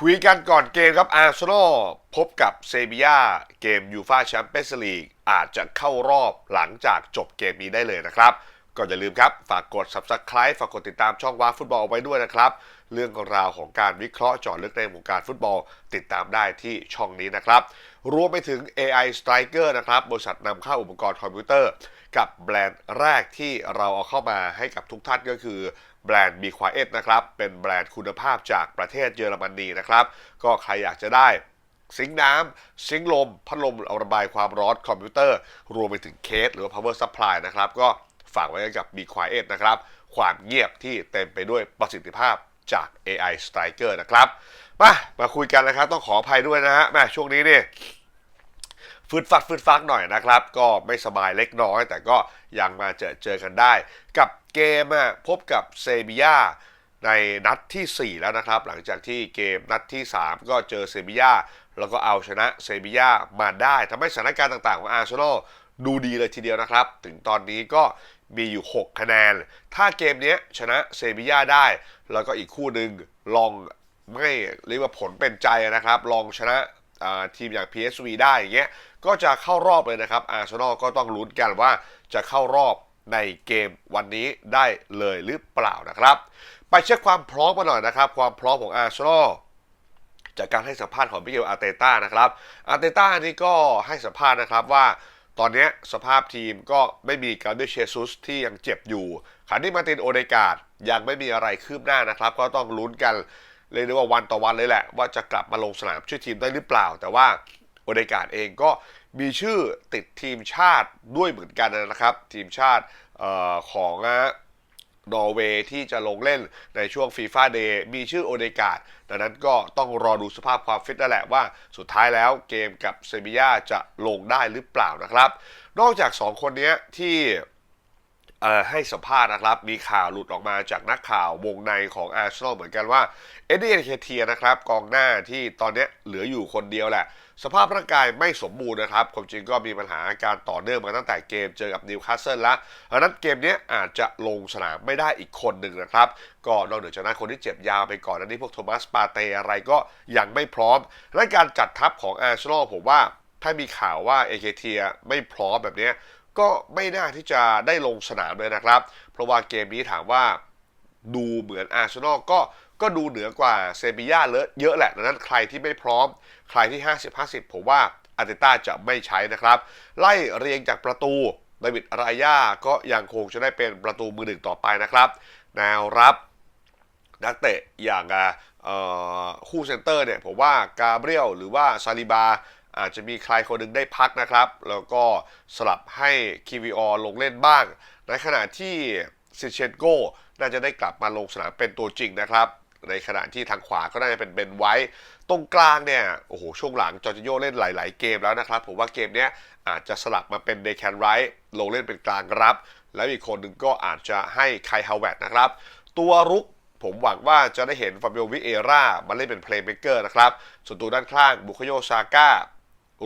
คุยกันก่อนเกมครับอาร์เซนอลพบกับเซบียาเกมยูฟาแชมเปี้ยนส์ลีกอาจจะเข้ารอบหลังจากจบเกมนี้ได้เลยนะครับก็อย่าลืมครับ ฝากกด subscribe ฝากกดติดตามช่องว้าฟุตบอลเอาไว้ด้วยนะครับ เรื่องราวของการวิเคราะห์จาะลึกในวงการฟุตบอล ติดตามได้ที่ช่องนี้นะครับ รวมไปถึง AI Striker นะครับ บริษัทนำเข้าอุปกรณ์คอมพิวเตอร์ กับแบรนด์แรกที่เราเอาเข้ามาให้กับทุกท่านก็คือแบรนด์ b q u i e t นะครับ เป็นแบรนด์คุณภาพจากประเทศเยอรมนีนะครับ ก็ใครอยากจะได้ซิงน้ำซิงลม พัดลมระบายความร้อนคอมพิวเตอร์ รวมไปถึงเคสหรือว่า power supply นะครับ ก็ฝากไว้กับ b q u i e t นะครับ ความเงียบที่เต็มไปด้วยประสิทธิภาพจาก AI Striker นะครับ มา มาคุยกันนะครับ ต้องขออภัยด้วยนะฮะแม่ช่วงนี้เนี่ย ฟืดฟัดฟืดฟักหน่อยนะครับ ก็ไม่สบายเล็กน้อย แต่ก็ยังมาเจอเจอกันได้ กับเกมพบกับเซบียาในนัดทีสี่ 4 แล้วนะครับ หลังจากที่เกมนัดที่ 3 ก็เจอเซบียาแล้วก็เอาชนะเซบียามาได้ทำให้สถานการณ์ต่างๆ ของอาร์เซนอลดูดีเลยทีเดียวนะครับ ถึงตอนนี้ก็มีอยู่ 6 คะแนน ถ้าเกมนี้ชนะเซบียาได้ แล้วก็อีกคู่หนึ่งลองไม่เรียกว่าผลเป็นใจนะครับ ลองชนะ ทีมอย่าง PSV ได้อย่างเงี้ยก็จะเข้ารอบเลยนะครับอาร์เซนอลก็ต้องลุ้นกันว่าจะเข้ารอบในเกมวันนี้ได้เลยหรือเปล่านะครับ ไปเช็คความพร้อมมาหน่อยนะครับ ความพร้อมของอาร์เซนอลจากการให้สัมภาษณ์ของมิเกลอาร์เตต้านะครับอาร์เตต้านี่ก็ให้สัมภาษณ์นะครับว่าตอนนี้สภาพทีมก็ไม่มีกาเบรียลเชซุสที่ยังเจ็บอยู่ขานี่มาตินโอเดกาดยังไม่มีอะไรคืบหน้านะครับ ก็ต้องลุ้นกัน เรียกได้ว่าวันต่อวันเลยแหละ ว่าจะกลับมาลงสนามช่วยทีมได้หรือเปล่า แต่ว่าโอเดกาดเองก็มีชื่อติดทีมชาติด้วยเหมือนกันนะครับ ทีมชาติออของนอร์เวย์ที่จะลงเล่นในช่วงฟีฟ่าเดย์มีชื่อโอเดกาดดังนั้นก็ต้องรอดูสภาพความฟิตนั่นแหละว่าสุดท้ายแล้วเกมกับเซบียาจะลงได้หรือเปล่านะครับ นอกจาก 2 คนนี้ที่ ให้สัมภาษณ์นะครับ มีข่าวหลุดออกมาจากนักข่าววงในของอาร์เซนอลเหมือนกันว่าเอ็ดดี้เคเทียนะครับกองหน้าที่ตอนนี้เหลืออยู่คนเดียวแหละ สภาพร่างกายไม่สมบูรณ์นะครับความจริงก็มีปัญหาการต่อเนื่องมาตั้งแต่เกมเจอกับนิวคาสเซิลแล้วดังนั้นเกมนี้อาจจะลงสนามไม่ได้อีกคนหนึ่งนะครับ ก็นอกเหนือจากนั้นคนที่เจ็บยาวไปก่อนอันนี้พวกโทมัสปาเตอะไรก็ยังไม่พร้อมและการจัดทัพของอาร์เซนอลผมว่าถ้ามีข่าวว่าเอเคเทียไม่พร้อมแบบนี้ ก็ไม่น่าที่จะได้ลงสนามเลยนะครับ เพราะว่าเกมนี้ถามว่าดูเหมือนอาร์เซนอลก็ก็ดูเหนือกว่าเซบีย่าเลอะเยอะแหละดังนั้นใครที่ไม่พร้อม ใครที่ 50-50 ผมว่าอาร์เตต้าจะไม่ใช้นะครับ ไล่เรียงจากประตูดวิดรายาก็ยังคงจะได้เป็นประตูมือหนึ่งต่อไปนะครับ แนวรับนักเตะอย่างคู่เซนเตอร์เนี่ยผมว่ากาเบรียลหรือว่าซาลิบา อาจจะมีใครคนหนึ่งได้พักนะครับ แล้วก็สลับให้คีวีออลงเล่นบ้าง ในขณะที่ซิเชนโกน่าจะได้กลับมาลงสนามเป็นตัวจริงนะครับ ในขณะที่ทางขวาก็น่าจะเป็นเบนไว้ ตรงกลางเนี่ย โอ้โห ช่วงหลังจอร์จิโยเล่นหลาย ๆ เกมแล้วนะครับ ผมว่าเกมเนี้ยอาจจะสลับมาเป็นเดแคนไรท์ลงเล่นเป็นกลางรับ แล้วอีกคนหนึ่งก็อาจจะให้ไคฮาวเวตนะครับ ตัวรุกผมหวังว่าจะได้เห็นฟาบิโอวิเอร่ามาเล่นเป็นเพลย์เม k เกอร์นะครับ ส่วนตัวด้านข้างบุคโยซาก้า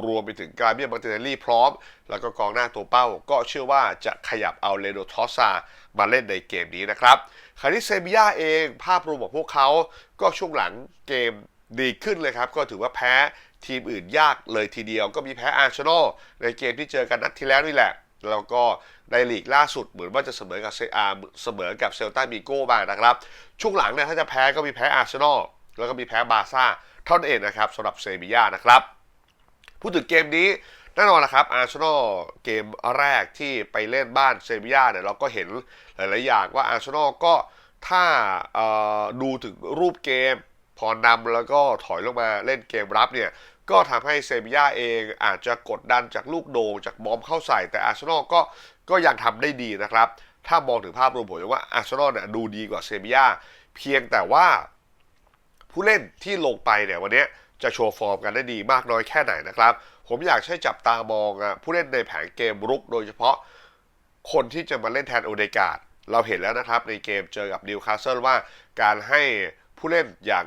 รวมไปถึงการเบียมาร์ติเนลลี่พร้อม แล้วก็กองหน้าตัวเป้า ก็เชื่อว่าจะขยับเอาเลโดทอสซามาเล่นในเกมนี้นะครับคาวนี้เซบียาเองภาพรวมของพวกเขาก็ช่วงหลังเกมดีขึ้นเลยครับ ก็ถือว่าแพ้ทีมอื่นยากเลยทีเดียว ก็มีแพ้อาร์เซนอลในเกมที่เจอกันนัดที่แล้วนี่แหละแล้วก็ในลีกล่าสุดเหมือนว่าจะเสมอกับเซอาเสมอกับเซลตามิโก้บ้างนะครับ ช่วงหลังเนี่ยถ้าจะแพ้ก็มีแพ้อาร์เซนอลแล้วก็มีแพ้บาร์ซ่าเท่านั้นเองนะครับสำหรับเซบียานะครับ พูดถึงเกมนี้แน่นอนนะครับอาร์เซนอลเกมแรกที่ไปเล่นบ้านเซบียาเนี่ยเราก็เห็นหลาย ๆ อย่างว่าอาร์เซนอลก็ถ้าดูถึงรูปเกม พอนำแล้วก็ถอยลงมาเล่นเกมรับเนี่ยก็ทำให้เซบียาเองอาจจะกดดันจากลูกโด่งจากบอมเข้าใส่ แต่อาร์เซนอลก็ก็ยังทำได้ดีนะครับ ถ้ามองถึงภาพรวมผมว่าอาร์เซนอลเนี่ยดูดีกว่าเซบียาเพียงแต่ว่าผู้เล่นที่ลงไปเนี่ยวันนี้ จะโชว์ฟอร์มกันได้ดีมากน้อยแค่ไหนนะครับ ผมอยากให้จับตามองผู้เล่นในแผนเกมรุกโดยเฉพาะคนที่จะมาเล่นแทนโอเดกาดเราเห็นแล้วนะครับในเกมเจอกับนิวคาสเซิลว่าการให้ผู้เล่นอย่าง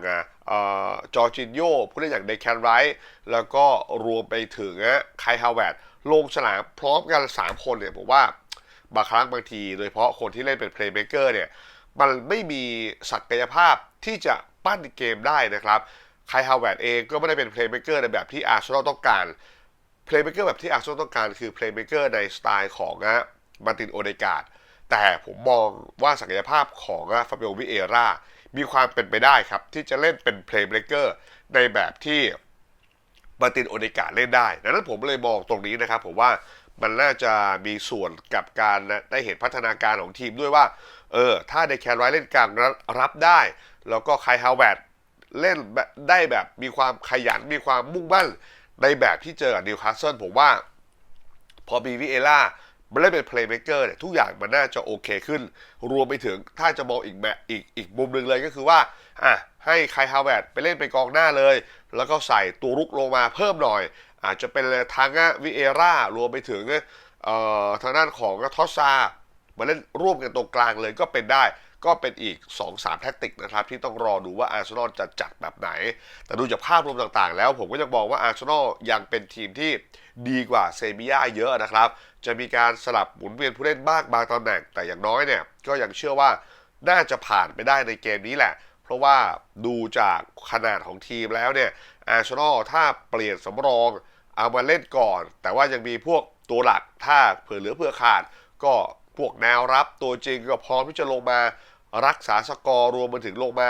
จอร์จินโยผู้เล่นอย่างเดแคนไรท์แล้วก็รวมไปถึงไคฮาวเวตลงสนามพร้อมกัน 3 คนเนี่ยผมว่าบางครั้งบางที โดยเฉพาะคนที่เล่นเป็นเพลย์เมเกอร์เนี่ยมันไม่มีศักยภาพที่จะปั้นเกมได้นะครับ ไคฮาวเวิร์ดเองก็ไม่ได้เป็นเพลย์เมเกอร์ในแบบที่อาร์เซนอลต้องการเพลย์เมเกอร์แบบที่อาร์เซนอลต้องการคือเพลย์เมเกอร์ในสไตล์ของนะมาตินโอเดกาดแต่ผมมองว่าศักยภาพของฟาบิโอวิเอรามีความเป็นไปได้ครับ ที่จะเล่นเป็นเพลย์เมเกอร์ในแบบที่มาตินโอเดกาเล่นได้ดังนั้นผมเลยมองตรงนี้นะครับ ผมว่ามันน่าจะมีส่วนกับการได้เห็นพัฒนาการของทีมด้วยว่า เออ ถ้าในแคนไรท์เล่นกลางรับรับได้ แล้วก็ไคฮาวเวิร์ด เล่นได้แบบมีความขยันมีความมุ่งมั่นในแบบที่เจอกับนิวคาสเซิลผมว่า พอมีวิเอล่ามันเล่นเป็นเพลย์เม k เกอร์เนี่ยทุกอย่างมันน่าจะโอเคขึ้น รวมไปถึงถ้าจะมองอีกแบบอีกอีกมุมหนึ่งเลยก็คือว่าอะให้ไคฮาวเวิร์ดไปเล่นเป็นกองหน้าเลย แล้วก็ใส่ตัวรุกลงมาเพิ่มหน่อย อาจจะเป็นทางวิเอร่ารวมไปถึงเอ่อทางด้านของทอสซามาเล่นร่วมกันตรงกลางเลยก็เป็นได้ ก็เป็นอีก 2-3 แทคติกนะครับ ที่ต้องรอดูว่าอาร์เซนอลจะจัดแบบไหน แต่ดูจากภาพรวมต่างๆ แล้วผมก็ยังมองว่าอาร์เซนอลยังเป็นทีมที่ดีกว่าเซบีย่าเยอะนะครับ จะมีการสลับหมุนเวียนผู้เล่นบ้างบางตำแหน่ง แต่อย่างน้อยเนี่ยก็ยังเชื่อว่าน่าจะผ่านไปได้ในเกมนี้แหละ เพราะว่าดูจากขนาดของทีมแล้วเนี่ยอาร์เซนอลถ้าเปลี่ยนสำรองเอามาเล่นก่อน แต่ว่ายังมีพวกตัวหลักถ้าเผื่อเหลือเผื่อขาด ก็พวกแนวรับตัวจริงก็พร้อมที่จะลงมา รักษาสกอร์รวมไปถึงลงมา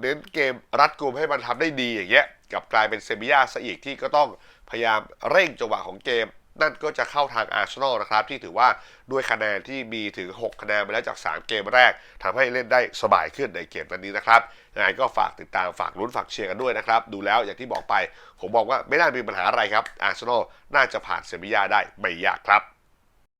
เน้นเกมรัดกุมให้มันทำได้ดีอย่างเงี้ยกับกลายเป็นเซบียาซะอีกที่ก็ต้องพยายามเร่งจังหวะของเกม นั่นก็จะเข้าทางอาร์เซนอลนะครับ ที่ถือว่าด้วยคะแนนที่มีถึง 6 คะแนนไปแล้วจาก 3 เกมแรกทำให้เล่นได้สบายขึ้นในเกมนั้นนี้นะครับยังไงก็ฝากติดตามฝากลุ้นฝากเชียร์กันด้วยนะครับ ดูแล้วอย่างที่บอกไป ผมบอกว่าไม่น่ามีปัญหาอะไรครับอาร์เซนอลน่าจะผ่านเซบียาได้ไม่ยากครับ